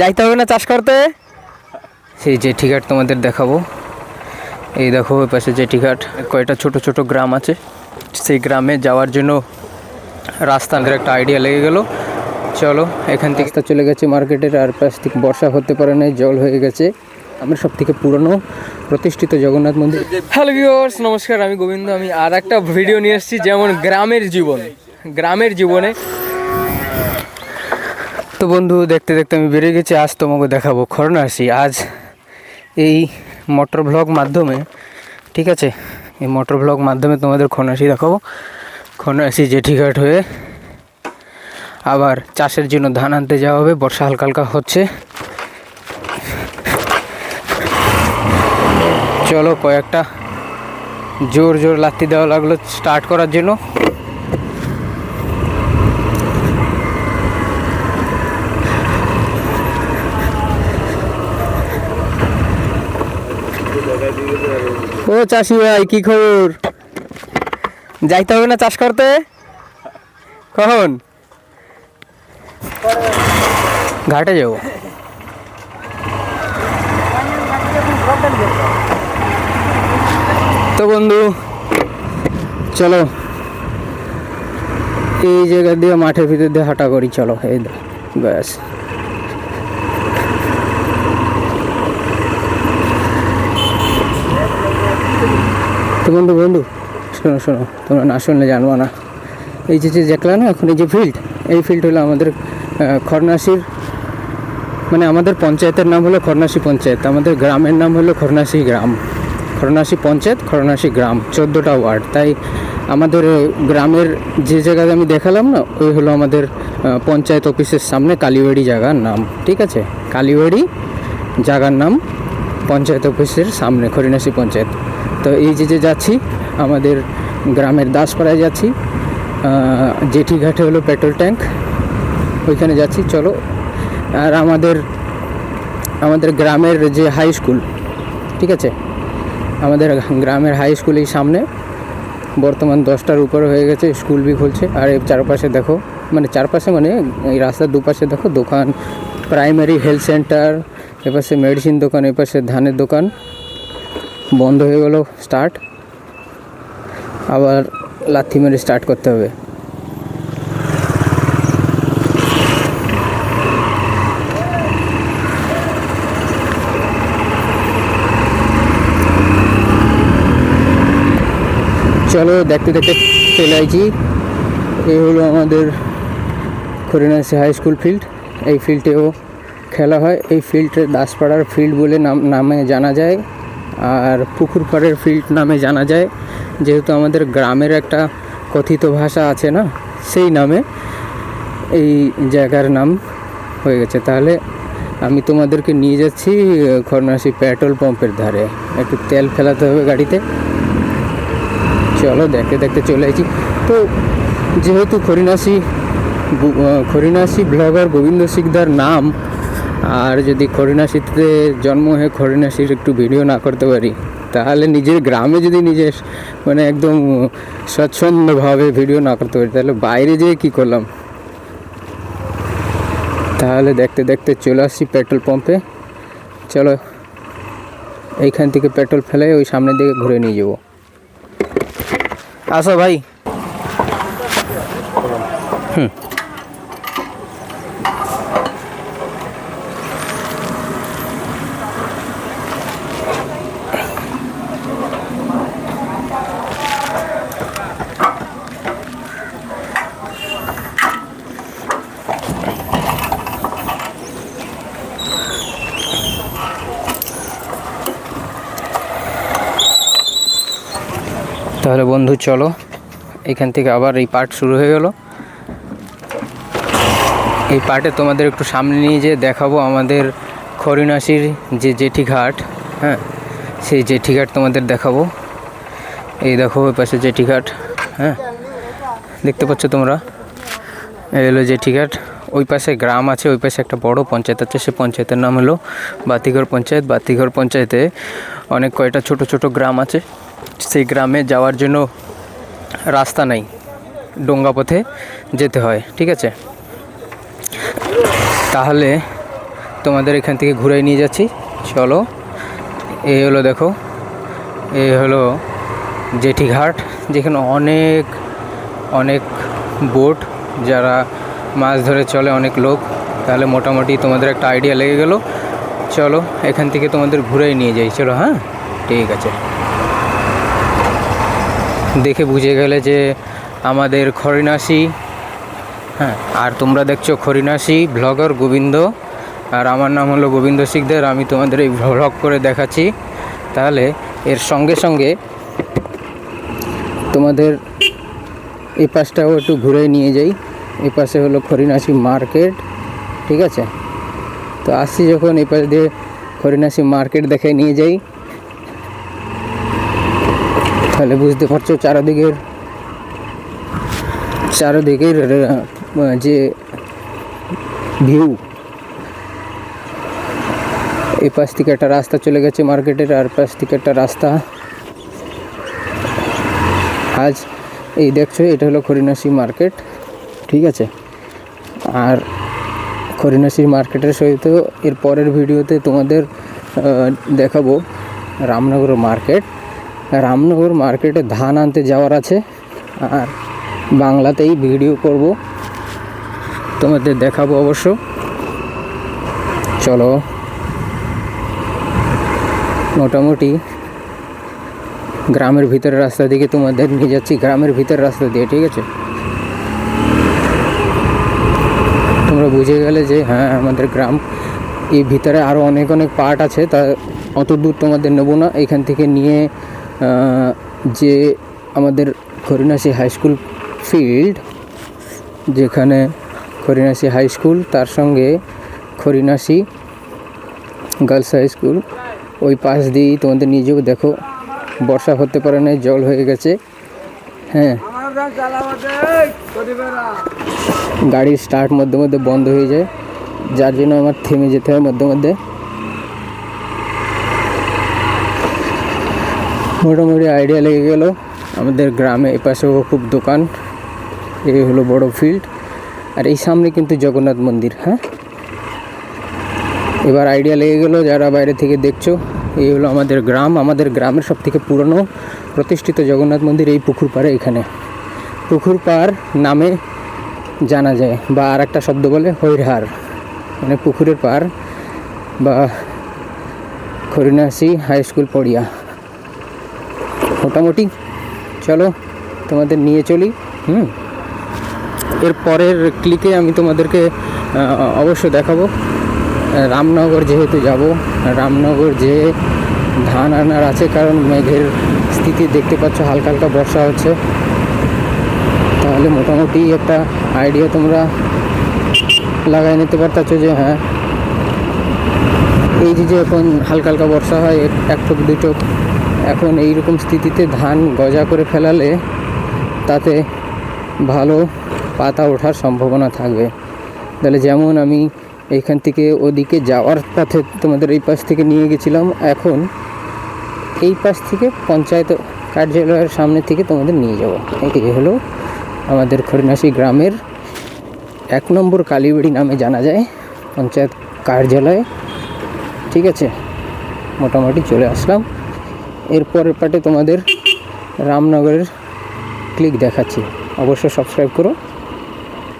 যাইতে হবে না চাষ করতে? সেই জেঠিঘাট তোমাদের দেখাবো। এই দেখো ওই পাশে জেঠিঘাট কয়টা ছোট ছোট গ্রাম আছে। সেই গ্রামে যাওয়ার জন্য রাস্তা আমাদের একটা আইডিয়া লেগে গেল। চলো এখান থেকে রাস্তা চলে গেছে মার্কেটের আর পাশ থেকে বর্ষা হতে পারে না জল হয়ে গেছে। আমার সব থেকে পুরনো প্রতিষ্ঠিত জগন্নাথ মন্দির। হ্যালো ভিউয়ার্স নমস্কার আমি গোবিন্দ। আমি আর একটা ভিডিও নিয়ে এসেছি যেমন গ্রামের জীবন। গ্রামের জীবনে তো বন্ধু, দেখতে দেখতে আমি বেরিয়ে গেছি। আজ তোমাকে দেখাবো খরনাসি আজ এই মোটর ব্লগ মাধ্যমে, ঠিক আছে? এই মোটর ব্লগ মাধ্যমে তোমাদের খরনাসি দেখাবো। খরনাসি জেঠিঘাট হয়ে আবার চাষের জন্য ধান আনতে যাওয়া হবে। বর্ষা হালকা হালকা হচ্ছে। চলো কয়েকটা জোর জোর লাত্তি দেওয়া লাগল স্টার্ট করার জন্য। ও চাষি ভাই, কি খবর? যাইতে হবে না চাষ করতে? কখন? ঘাটে যাব। তো বন্ধু, চলো। এই জায়গা দিয়ে মাঠের ভিতর দিয়ে হাঁটা করি, চলো। এই ব্যাস। তো বন্ধু বন্ধু শোনো শোনো তোমরা না শুনলে জানব না। এই যে যে দেখলা না এখন এই যে ফিল্ড এই ফিল্ড হলো আমাদের আহ, খরনাসির মানে আমাদের পঞ্চায়েতের নাম হলো খরনাসি পঞ্চায়েত আমাদের গ্রামের নাম হলো খরনাসি গ্রাম। খরনাসি পঞ্চায়েত খরনাসি গ্রাম চোদ্দোটা ওয়ার্ড। তাই আমাদের গ্রামের যে জায়গায় আমি দেখালাম না ওই হলো আমাদের পঞ্চায়েত অফিসের সামনে কালীবাড়ি জায়গার নাম ঠিক আছে? কালীবাড়ি জায়গার নাম পঞ্চায়েত অফিসের সামনে খরিনাসি পঞ্চায়েত। তো এই যে যে যাচ্ছি, আমাদের গ্রামের দাসপাড়ায় যাচ্ছি জেঠি ঘাটে হলো পেট্রোল ট্যাঙ্ক, ওইখানে যাচ্ছি, চলো। আর আমাদের আমাদের গ্রামের যে হাই স্কুল, ঠিক আছে? আমাদের গ্রামের হাই স্কুল এই সামনে, বর্তমান দশটার উপরে হয়ে গেছে, স্কুল বি খুলছে। আর এর চারপাশে দেখো মানে চারপাশে মানে এই রাস্তার দুপাশে দেখো, দোকান প্রাইমারি হেলথ সেন্টার এপাশে মেডিসিন দোকান, এপাশে ধানের দোকান। বন্ধ হয়ে গেল স্টার্ট আবার লাথি মেরে স্টার্ট করতে হবে। চলো দেখতে দেখতে চলে আইছি এই হলো আমাদের খরিনাসি হাই স্কুল ফিল্ড এই ফিল্ডেও খেলা হয়। এই ফিল্ডে দাসপাড়ার ফিল্ড বলে নাম নামে জানা যায়। আর পুকুর পাড়ের ফিল্ড নামে জানা যায়, যেহেতু আমাদের গ্রামের একটা কথিত ভাষা আছে না, সেই নামে এই জায়গার নাম হয়ে গেছে। তাহলে আমি তোমাদেরকে নিয়ে যাচ্ছি খরনাসি পেট্রোল পাম্পের ধারে। একটু তেল ফেলাতে হবে গাড়িতে। চলো দেখতে দেখতে চলে আসি। তো যেহেতু খরিনাসি খরিনাসি ব্লগার গোবিন্দ শিকদার নাম আর যদি খরিনাসিতে জন্ম হয়ে খরিনাসির একটু ভিডিও না করতে পারি, তাহলে নিজের গ্রামে যদি নিজের মানে একদম স্বচ্ছন্দভাবে ভিডিও না করতে পারি, তাহলে বাইরে যেয়ে কী করলাম? তাহলে দেখতে দেখতে চলে আসছি পেট্রোল পাম্পে। চলো, এইখান থেকে পেট্রোল ফেলে ওই সামনের দিকে ঘুরে নিয়ে যাব। আসো ভাই। হুম। তাহলে বন্ধু চলো, এখান থেকে আবার এই পার্ট শুরু হয়ে গেল। এই পার্টে তোমাদের একটু সামনে নিয়ে যেয়ে দেখাবো আমাদের খরিনাসির যে জেঠি ঘাট হ্যাঁ? সেই জেঠি ঘাট তোমাদের দেখাবো। এই দেখো, ওই পাশে জেঠি ঘাট হ্যাঁ? দেখতে পাচ্ছ তোমরা? এই হলো জেঠি ঘাট। ওই পাশে গ্রাম আছে, ওই পাশে একটা বড় পঞ্চায়েত আছে, সে পঞ্চায়েতের নাম হলো বাতিঘর পঞ্চায়েত। বাতিঘর পঞ্চায়েতে অনেক কয়টা ছোট ছোট গ্রাম আছে। সেই গ্রামে যাওয়ার জন্য রাস্তা নাই, ডোঙ্গা পথে যেতে হয়, ঠিক আছে? তাহলে তোমাদের এখান থেকে ঘুরাই নিয়ে যাচ্ছি, চলো। এই হলো দেখো এই হলো জেঠি ঘাট যেখানে অনেক অনেক বোট, যারা মাছ ধরে চলে, অনেক লোক। তাহলে মোটামুটি তোমাদের একটা আইডিয়া লেগে গেল। চলো, এখান থেকে তোমাদের ঘুরাই নিয়ে যাই, চলো হ্যাঁ? ঠিক আছে। দেখে বুঝে গেলে যে আমাদের খরিনাসি হ্যাঁ আর তোমরা দেখছ খরিনাসি ব্লগার গোবিন্দ, আর আমার নাম হলো গোবিন্দ শিকদার, আমি তোমাদের এই ভ্লগ করে দেখাচ্ছি। তাহলে এর সঙ্গে সঙ্গে তোমাদের এই পাশটাও একটু ঘুরে নিয়ে যাই। এই পাশে হলো খরিনাসি মার্কেট, ঠিক আছে? তো আসছি যখন এই পাশ দিয়ে খরিনাসি মার্কেট দেখে নিয়ে যাই। তাহলে বুঝতে পারছ চারদিকের চারদিকের যে ভিউ এই পাশ থেকে একটা রাস্তা চলে গেছে মার্কেটের আর পাশ থেকে একটা রাস্তা। আজ এই দেখছ, এটা হলো খরিনাসি মার্কেট ঠিক আছে? আর খরিনাসি মার্কেটের সহিত এর পরের ভিডিওতে তোমাদের দেখাবো রামনগর মার্কেট রামনগর মার্কেটে ধান আনতে যাওয়ার আছে। আর বাংলাতেই ভিডিও করব। তোমাদের দেখাবো অবশ্য। চলো। মোটামুটি গ্রামের ভিতরের রাস্তা দিকে তোমাদের নিয়ে যাচ্ছি। গ্রামের ভিতরের রাস্তা দিয়ে, ঠিক আছে? তোমরা বুঝে গেলে যে হ্যাঁ আমাদের গ্রাম এই ভিতরে আরও অনেক অনেক পার্ট আছে। তা অত দূর তোমাদের নেব না। এখান থেকে নিয়ে যে আমাদের খরিনাসি হাই স্কুল ফিল্ড, যেখানে খরিনাসি হাই স্কুল, তার সঙ্গে খরিনাসি গার্লস হাই স্কুল, ওই পাশ দিয়েই তোমাদের নিজেও দেখো, বর্ষা হতে পারে না জল হয়ে গেছে। হ্যাঁ। গাড়ির স্টার্ট মধ্যে মধ্যে বন্ধ হয়ে যায়, যার জন্য আমার থেমে যেতে হয় মধ্যে মধ্যে। মোটামুটি আইডিয়া লেগে গেল। আমাদের গ্রামে এপাশেও খুব দোকান। এই হলো বড় ফিল্ড আর এই সামনে কিন্তু জগন্নাথ মন্দির হ্যাঁ? এবার আইডিয়া লেগে গেল যারা বাইরে থেকে দেখছ, এই হলো আমাদের গ্রাম। আমাদের গ্রামের সব থেকে পুরনো প্রতিষ্ঠিত জগন্নাথ মন্দির এই পুকুর পাড়ে এখানে। পুকুর পাড় নামে জানা যায়, বা আর একটা শব্দ বলে হৈরহার। মানে পুকুরের পাড় বা খরিনাসি হাই স্কুল পড়িয়া। মোটামুটি। চলো তোমাদের নিয়ে চলি, হুম? এর পরের ক্লিকে আমি তোমাদেরকে অবশ্য দেখাবো। রামনগর যেহেতু যাব, রামনগর যে ধান আনার আছে, কারণ মেঘের স্থিতি দেখতে পাচ্ছ, হালকা হালকা বর্ষা হচ্ছে। তাহলে মোটামুটি একটা আইডিয়া তোমরা লাগাই নিতে পারতাছো যে হ্যাঁ এই যে এখন হালকা হালকা বর্ষা হয়, এক- টোপ দুই টোপ এখন এইরকম স্থিতিতে ধান গজা করে ফেলালে তাতে ভালো পাতা ওঠার সম্ভাবনা থাকবে। তাহলে যেমন আমি এইখান থেকে ওদিকে যাওয়ার পথে তোমাদের এই পাশ থেকে নিয়ে গেছিলাম, এখন এই পাশ থেকে পঞ্চায়েত কার্যালয়ের সামনে থেকে তোমাদের নিয়ে যাব। এই হলো আমাদের খরিনাসি গ্রামের এক নম্বর কালীবাড়ি নামে জানা যায়, পঞ্চায়েত কার্যালয়। ঠিক আছে? মোটামুটি চলে আসলাম। এরপরের পার্টে তোমাদের রামনগরের ক্লিক দেখাচ্ছি। অবশ্যই সাবস্ক্রাইব করো।